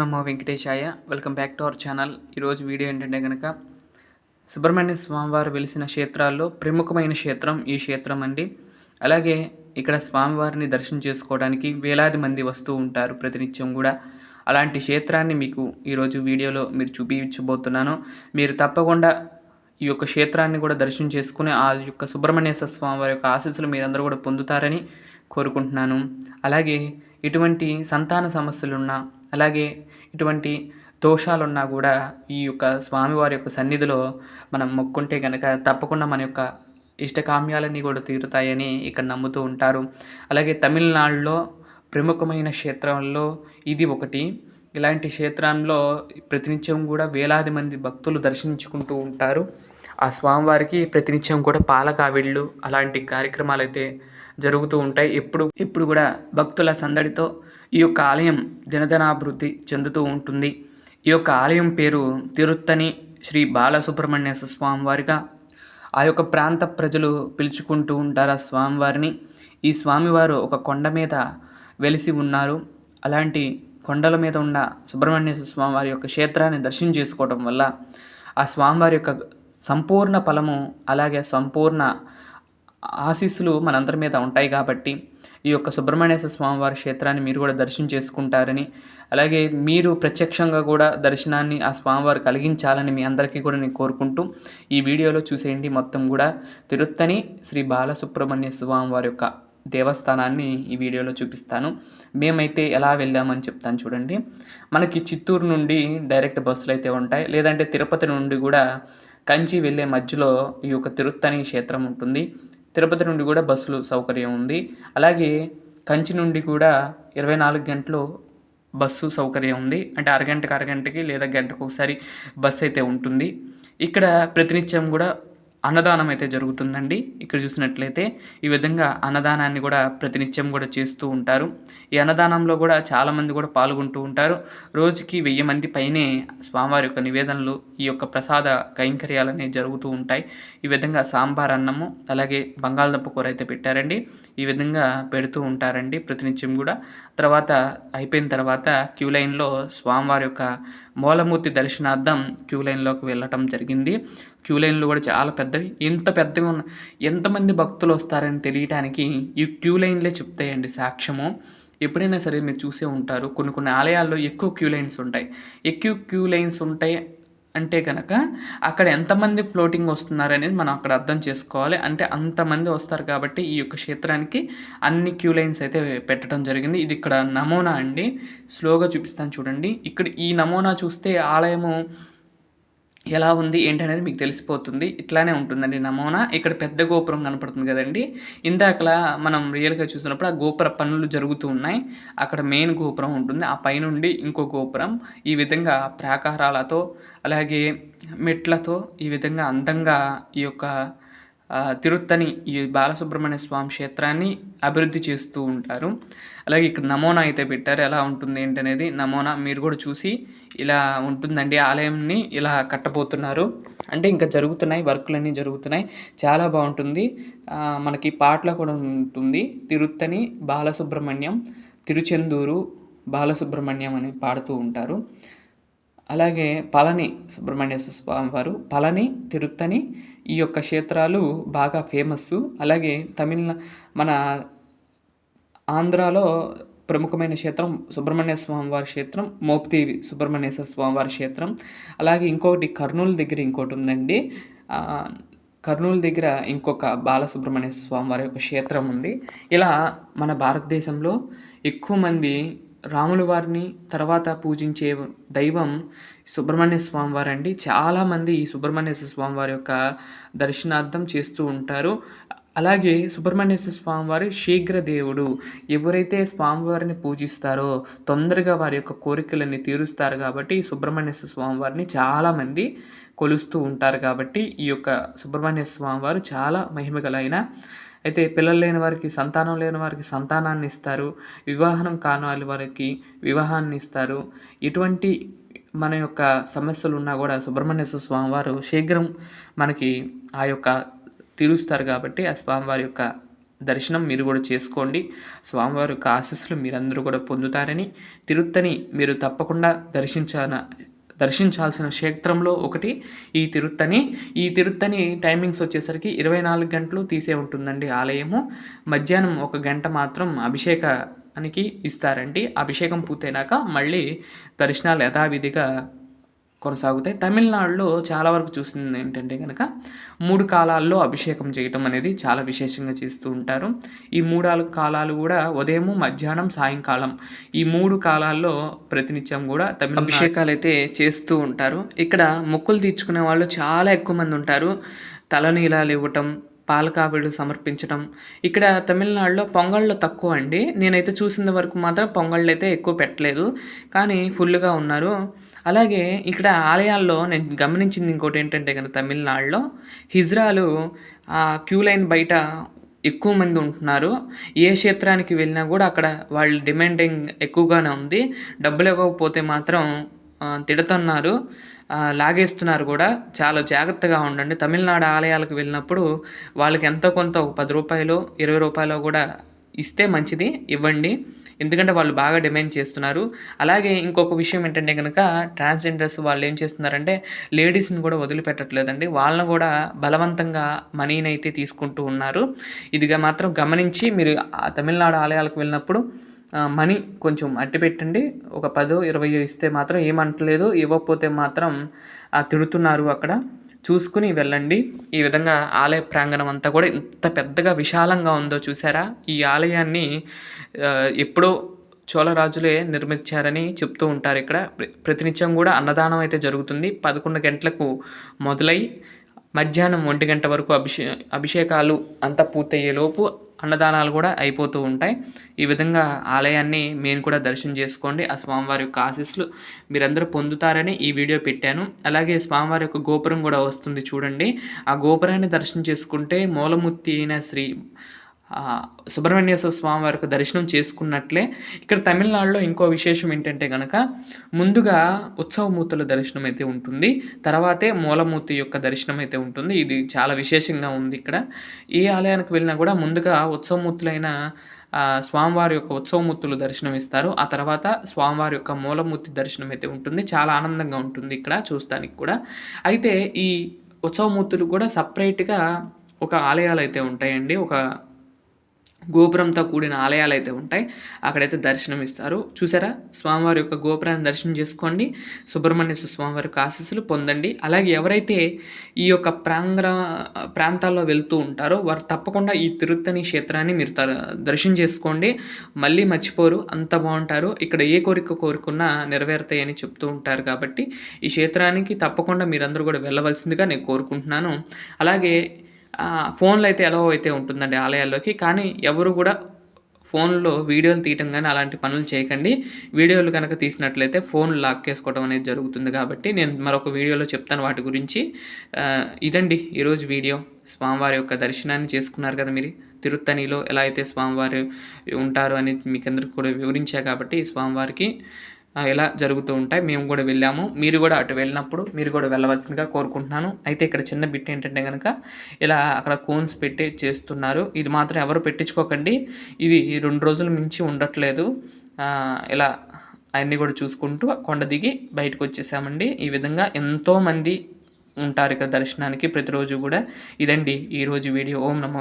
Namo Venkatesaya. Welcome back to our channel. ఈరోజు video ఏంటంటే కనుక సుబ్రహ్మణ్య స్వామివారు వెలిసిన క్షేత్రాల్లో ప్రముఖమైన క్షేత్రం ఈ క్షేత్రం అండి. అలాగే ఇక్కడ స్వామివారిని దర్శనం చేసుకోవడానికి వేలాది మంది వస్తూ ఉంటారు ప్రతినిత్యం కూడా. అలాంటి క్షేత్రాన్ని మీకు ఈరోజు వీడియోలో మీరు చూపించబోతున్నాను. మీరు తప్పకుండా ఈ యొక్క క్షేత్రాన్ని కూడా దర్శనం చేసుకుని ఆ యొక్క సుబ్రహ్మణ్యేశ్వర స్వామి వారి యొక్క ఆశీస్సులు మీరందరూ కూడా పొందుతారని కోరుకుంటున్నాను. అలాగే ఇటువంటి సంతాన సమస్యలున్నా అలాగే ఇటువంటి దోషాలున్నా కూడా ఈ యొక్క స్వామివారి యొక్క సన్నిధిలో మనం మొక్కుంటే కనుక తప్పకుండా మన యొక్క ఇష్టకామ్యాలన్నీ కూడా తీరుతాయని ఇక్కడ నమ్ముతూ ఉంటారు. అలాగే తమిళనాడులో ప్రముఖమైన క్షేత్రంలో ఇది ఒకటి. ఇలాంటి క్షేత్రంలో ప్రతినిత్యం కూడా వేలాది మంది భక్తులు దర్శించుకుంటూ ఉంటారు. ఆ స్వామివారికి ప్రతినిత్యం కూడా పాలకావిళ్ళు అలాంటి కార్యక్రమాలు అయితే జరుగుతూ ఉంటాయి. ఎప్పుడు ఇప్పుడు కూడా భక్తుల సందడితో ఈ యొక్క ఆలయం దినదినాభివృద్ధి చెందుతూ ఉంటుంది. ఈ యొక్క ఆలయం పేరు తిరుత్తని శ్రీ బాలసుబ్రహ్మణ్య స్వామి వారిగా ఆ యొక్క ప్రాంత ప్రజలు పిలుచుకుంటూ ఉంటారు ఆ స్వామివారిని? ఈ స్వామివారు ఒక కొండ మీద వెలిసి ఉన్నారు. అలాంటి కొండల మీద ఉన్న సుబ్రహ్మణ్య స్వామి వారి యొక్క క్షేత్రాన్ని దర్శనం చేసుకోవడం వల్ల ఆ స్వామివారి యొక్క సంపూర్ణ ఫలము అలాగే సంపూర్ణ ఆశీస్సులు మనందరి మీద ఉంటాయి కాబట్టి ఈ యొక్క సుబ్రహ్మణ్యేశ్వర స్వామివారి క్షేత్రాన్ని మీరు కూడా దర్శనం చేసుకుంటారని అలాగే మీరు ప్రత్యక్షంగా కూడా దర్శనాన్ని ఆ స్వామివారు కలిగించాలని మీ అందరికీ కూడా నేను కోరుకుంటూ ఈ వీడియోలో చూసేయండి. మొత్తం కూడా తిరుత్తని శ్రీ బాలసుబ్రహ్మణ్య స్వామివారి యొక్క దేవస్థానాన్ని ఈ వీడియోలో చూపిస్తాను. మేమైతే ఎలా వెళ్ళామని చెప్తాను చూడండి. మనకి చిత్తూరు నుండి డైరెక్ట్ బస్సులు అయితే ఉంటాయి. లేదంటే తిరుపతి నుండి కూడా కంచి వెళ్ళే మధ్యలో ఈ యొక్క తిరుత్తని క్షేత్రం ఉంటుంది. తిరుపతి నుండి కూడా బస్సులు సౌకర్యం ఉంది. అలాగే కంచి నుండి కూడా ఇరవై నాలుగు గంటలు బస్సు సౌకర్యం ఉంది. అంటే అరగంటకి అరగంటకి లేదా గంటకు ఒకసారి బస్సు అయితే ఉంటుంది. ఇక్కడ ప్రతినిత్యం కూడా అన్నదానం అయితే జరుగుతుందండి. ఇక్కడ చూసినట్లయితే ఈ విధంగా అన్నదానాన్ని కూడా ప్రతినిత్యం కూడా చేస్తూ ఉంటారు. ఈ అన్నదానంలో కూడా చాలామంది కూడా పాల్గొంటూ ఉంటారు. రోజుకి వెయ్యి మంది పైనే స్వామివారి యొక్క నివేదనలు ఈ యొక్క ప్రసాద కైంకర్యాలు అనేవి జరుగుతూ ఉంటాయి. ఈ విధంగా సాంబార్ అన్నము అలాగే బంగాళదుంప కూర అయితే పెట్టారండి. ఈ విధంగా పెడుతూ ఉంటారండి ప్రతినిత్యం కూడా. తర్వాత అయిపోయిన తర్వాత క్యూ లైన్లో స్వామివారి యొక్క మూలమూర్తి దర్శనార్థం క్యూ లైన్లోకి వెళ్ళటం జరిగింది. క్యూ లైన్లు కూడా చాలా పెద్దవి. ఎంత పెద్దవి ఉన్న ఎంతమంది భక్తులు వస్తారని తెలియటానికి ఈ క్యూ లైన్లే చెప్తాయండి సాక్ష్యము. ఎప్పుడైనా సరే మీరు చూసే ఉంటారు. కొన్ని కొన్ని ఆలయాల్లో ఎక్కువ క్యూ లైన్స్ ఉంటాయి. ఎక్కువ క్యూ లైన్స్ ఉంటాయి అంటే కనుక అక్కడ ఎంతమంది ఫ్లోటింగ్ వస్తున్నారు అనేది మనం అక్కడ అర్థం చేసుకోవాలి. అంటే అంతమంది వస్తారు కాబట్టి ఈ యొక్క క్షేత్రానికి అన్ని క్యూ లైన్స్ అయితే పెట్టడం జరిగింది. ఇది ఇక్కడ నమూనా అండి. స్లోగా చూపిస్తాను చూడండి. ఇక్కడ ఈ నమూనా చూస్తే ఆలయము ఎలా ఉంది ఏంటనేది మీకు తెలిసిపోతుంది. ఇట్లానే ఉంటుందండి. నమూనా ఇక్కడ పెద్ద గోపురం కనపడుతుంది కదండి. ఇందాకలా మనం రియల్గా చూసినప్పుడు ఆ గోపుర పనులు జరుగుతూ ఉన్నాయి. అక్కడ మెయిన్ గోపురం ఉంటుంది. ఆ పైనుండి ఇంకో గోపురం. ఈ విధంగా ప్రాకారాలతో అలాగే మెట్లతో ఈ విధంగా అందంగా ఈ యొక్క తిరుత్తని ఈ బాలసుబ్రహ్మణ్య స్వామి క్షేత్రాన్ని అభివృద్ధి చేస్తూ ఉంటారు. అలాగే ఇక్కడ నమోనా అయితే పెట్టారు. ఎలా ఉంటుంది ఏంటనేది నమోనా మీరు కూడా చూసి ఇలా ఉంటుందండి. ఆలయంని ఇలా కట్టబోతున్నారు. అంటే ఇంకా జరుగుతున్నాయి వర్కులన్నీ జరుగుతున్నాయి. చాలా బాగుంటుంది. మనకి పాటలు కూడా ఉంటుంది. తిరుత్తని బాలసుబ్రహ్మణ్యం తిరుచెందూరు బాలసుబ్రహ్మణ్యం అని పాడుతూ ఉంటారు. అలాగే పళని సుబ్రహ్మణ్య స్వామి వారు పళని తిరుత్తని ఈ యొక్క క్షేత్రాలు బాగా ఫేమస్ అలాగే తమిళ మన ఆంధ్రాలో ప్రముఖమైన క్షేత్రం సుబ్రహ్మణ్య స్వామి వారి క్షేత్రం మోప్తివి సుబ్రహ్మణ్యేశ్వర స్వామి వారి క్షేత్రం. అలాగే ఇంకొకటి కర్నూలు దగ్గర ఇంకోటి ఉందండి. కర్నూలు దగ్గర ఇంకొక బాలసుబ్రహ్మణ్య స్వామి వారి యొక్క క్షేత్రం ఉంది. ఇలా మన భారతదేశంలో ఎక్కువ మంది రాముల వారిని తర్వాత పూజించే దైవం సుబ్రహ్మణ్య స్వామి వారు అండి చాలామంది ఈ సుబ్రహ్మణ్య స్వామి వారి యొక్క దర్శనార్థం చేస్తూ ఉంటారు. అలాగే సుబ్రహ్మణ్యేశ్వర స్వామివారి శీఘ్ర దేవుడు. ఎవరైతే స్వామివారిని పూజిస్తారో తొందరగా వారి యొక్క కోరికలన్నీ తీరుస్తారు కాబట్టి ఈ సుబ్రహ్మణ్యేశ్వర స్వామివారిని చాలామంది కొలుస్తూ ఉంటారు కాబట్టి ఈ యొక్క సుబ్రహ్మణ్య స్వామివారు చాలా మహిమగలైన అయితే పిల్లలు లేని వారికి సంతానం లేని వారికి సంతానాన్ని ఇస్తారు. వివాహం కాని వారికి వివాహాన్ని ఇస్తారు. ఇటువంటి మన యొక్క సమస్యలు ఉన్నా కూడా సుబ్రహ్మణ్యేశ్వర స్వామి వారు శీఘ్రం మనకి ఆ యొక్క తీరుస్తారు కాబట్టి ఆ స్వామివారి యొక్క దర్శనం మీరు కూడా చేసుకోండి. స్వామివారి యొక్క ఆశీస్సులు మీరందరూ కూడా పొందుతారని తిరుత్తని మీరు తప్పకుండా దర్శించాన దర్శించాల్సిన క్షేత్రంలో ఒకటి ఈ తిరుత్తని ఈ తిరుత్తని టైమింగ్స్ వచ్చేసరికి ఇరవై నాలుగు గంటలు తీసే ఉంటుందండి ఆలయము. మధ్యాహ్నం ఒక గంట మాత్రం అభిషేకానికి ఇస్తారండి. అభిషేకం పూర్తయినాక మళ్ళీ దర్శనాలు యథావిధిగా కొనసాగుతాయి. తమిళనాడులో చాలా వరకు చూస్తుంది ఏంటంటే కనుక మూడు కాలాల్లో అభిషేకం చేయటం అనేది చాలా విశేషంగా చేస్తూ ఉంటారు. ఈ మూడు కాలాలు కూడా ఉదయం మధ్యాహ్నం సాయంకాలం ఈ మూడు కాలాల్లో ప్రతినిత్యం కూడా తమిళ అభిషేకాలు అయితే చేస్తూ ఉంటారు. ఇక్కడ మొక్కులు తీర్చుకునే వాళ్ళు చాలా ఎక్కువ మంది ఉంటారు. తలనీలాలు ఇవ్వటం పాలకావిడు సమర్పించడం ఇక్కడ తమిళనాడులో పొంగళ్ళు తక్కువ అండి. నేనైతే చూసిన వరకు మాత్రం పొంగళ్ళు అయితే ఎక్కువ పెట్టలేదు. కానీ ఫుల్గా ఉన్నారు. అలాగే ఇక్కడ ఆలయాల్లో నేను గమనించింది ఇంకోటి ఏంటంటే కనుక తమిళనాడులో హిజ్రాలు ఆ క్యూ లైన్ బయట ఎక్కువ మంది ఉంటున్నారు. ఏ క్షేత్రానికి వెళ్ళినా కూడా అక్కడ వాళ్ళ డిమాండింగ్ ఎక్కువగానే ఉంది. డబ్బులు ఇవ్వకపోతే మాత్రం తిడుతున్నారు. లాగేస్తున్నారు కూడా. చాలా జాగ్రత్తగా ఉండండి. తమిళనాడు ఆలయాలకు వెళ్ళినప్పుడు వాళ్ళకి ఎంతో కొంత ఒక పది రూపాయలు ఇరవై రూపాయలు కూడా ఇస్తే మంచిది ఇవ్వండి. ఎందుకంటే వాళ్ళు బాగా డిమాండ్ చేస్తున్నారు. అలాగే ఇంకొక విషయం ఏంటంటే కనుక ట్రాన్స్జెండర్స్ వాళ్ళు ఏం చేస్తున్నారంటే లేడీస్ని కూడా వదిలిపెట్టట్లేదండి. వాళ్ళని కూడా బలవంతంగా మనీని అయితే తీసుకుంటూ ఉన్నారు. ఇదిగా మాత్రం గమనించి మీరు తమిళనాడు ఆలయాలకు వెళ్ళినప్పుడు మనీ కొంచెం అట్టి పెట్టండి. ఒక పదో ఇరవయో ఇస్తే మాత్రం ఏమంటలేదు. ఇవ్వకపోతే మాత్రం తిడుతున్నారు అక్కడ. చూసుకుని వెళ్ళండి. ఈ విధంగా ఆలయ ప్రాంగణం అంతా కూడా ఇంత పెద్దగా విశాలంగా ఉందో చూసారా? ఈ ఆలయాన్ని ఎప్పుడో చోళరాజులే నిర్మించారని చెప్తూ ఉంటారు ఇక్కడ. ప్రతినిత్యం కూడా అన్నదానం అయితే జరుగుతుంది. పదకొండు గంటలకు మొదలై మధ్యాహ్నం ఒంటి గంట వరకు అభిషే అభిషేకాలు అంతా పూర్తయ్యేలోపు అన్నదానాలు కూడా అయిపోతూ ఉంటాయి. ఈ విధంగా ఆలయాన్ని మేము కూడా దర్శనం చేసుకోండి. ఆ స్వామివారి యొక్క ఆశీస్సులు మీరందరూ పొందుతారని ఈ వీడియో పెట్టాను. అలాగే స్వామివారి యొక్క గోపురం కూడా వస్తుంది చూడండి. ఆ గోపురాన్ని దర్శనం చేసుకుంటే మూలమూర్తి అయిన శ్రీ సుబ్రహ్మణ్యేశ్వర స్వామి వారికి దర్శనం చేసుకున్నట్లే ఇక్కడ తమిళనాడులో ఇంకో విశేషం ఏంటంటే కనుక ముందుగా ఉత్సవమూర్తుల దర్శనం అయితే ఉంటుంది తర్వాతే మూలమూర్తి యొక్క దర్శనం అయితే ఉంటుంది. ఇది చాలా విశేషంగా ఉంది ఇక్కడ. ఏ ఆలయానికి వెళ్ళినా కూడా ముందుగా ఉత్సవమూర్తులైన స్వామివారి యొక్క ఉత్సవమూర్తులు దర్శనం ఇస్తారు. ఆ తర్వాత స్వామివారి యొక్క మూలమూర్తి దర్శనం అయితే ఉంటుంది. చాలా ఆనందంగా ఉంటుంది ఇక్కడ చూస్తానికి కూడా. అయితే ఈ ఉత్సవమూర్తులు కూడా సపరేట్గా ఒక ఆలయాలు అయితే ఉంటాయండి. ఒక గోపురంతో కూడిన ఆలయాలు అయితే ఉంటాయి. అక్కడైతే దర్శనం ఇస్తారు చూసారా? స్వామివారి యొక్క గోపురాన్ని దర్శనం చేసుకోండి. సుబ్రహ్మణ్య స్వామివారి యొక్క ఆశీస్సులు పొందండి. అలాగే ఎవరైతే ఈ యొక్క ప్రాంగ ప్రాంతాల్లో వెళ్తూ ఉంటారో వారు తప్పకుండా ఈ తిరుత్తని క్షేత్రాన్ని మీరు దర్శనం చేసుకోండి. మళ్ళీ మర్చిపోరు. అంత బాగుంటారు. ఇక్కడ ఏ కోరిక కోరుకున్నా నెరవేరుతాయని చెప్తూ ఉంటారు కాబట్టి ఈ క్షేత్రానికి తప్పకుండా మీరందరూ కూడా వెళ్ళవలసిందిగా నేను కోరుకుంటున్నాను. అలాగే ఫోన్లో అయితే ఎలా అయితే ఉంటుందండి ఆలయాల్లోకి. కానీ ఎవరు కూడా ఫోన్లో వీడియోలు తీయటం కానీ అలాంటి పనులు చేయకండి. వీడియోలు కనుక తీసినట్లయితే ఫోన్ లాక్ చేసుకోవడం అనేది జరుగుతుంది కాబట్టి నేను మరొక వీడియోలో చెప్తాను వాటి గురించి. ఇదండి ఈరోజు వీడియో. స్వామివారి యొక్క దర్శనాన్ని చేసుకున్నారు కదా మీరు. తిరుత్తనిలో ఎలా అయితే స్వామివారు ఉంటారు అనేది మీకు అందరికీ కూడా వివరించా కాబట్టి స్వామివారికి ఇలా జరుగుతూ ఉంటాయి. మేము కూడా వెళ్ళాము. మీరు కూడా అటు వెళ్ళినప్పుడు మీరు కూడా వెళ్ళవలసిందిగా కోరుకుంటున్నాను. అయితే ఇక్కడ చిన్న బిట్ ఏంటంటే కనుక ఇలా అక్కడ కోన్స్ పెట్టి చేస్తున్నారు. ఇది మాత్రం ఎవరు పెట్టించుకోకండి. ఇది రెండు రోజుల మించి ఉండట్లేదు. ఇలా అవన్నీ కూడా చూసుకుంటూ కొండ దిగి బయటకు వచ్చేసామండి. ఈ విధంగా ఎంతోమంది ఉంటారు ఇక్కడ దర్శనానికి ప్రతిరోజు కూడా. ఇదండి ఈరోజు వీడియో. ఓం నమో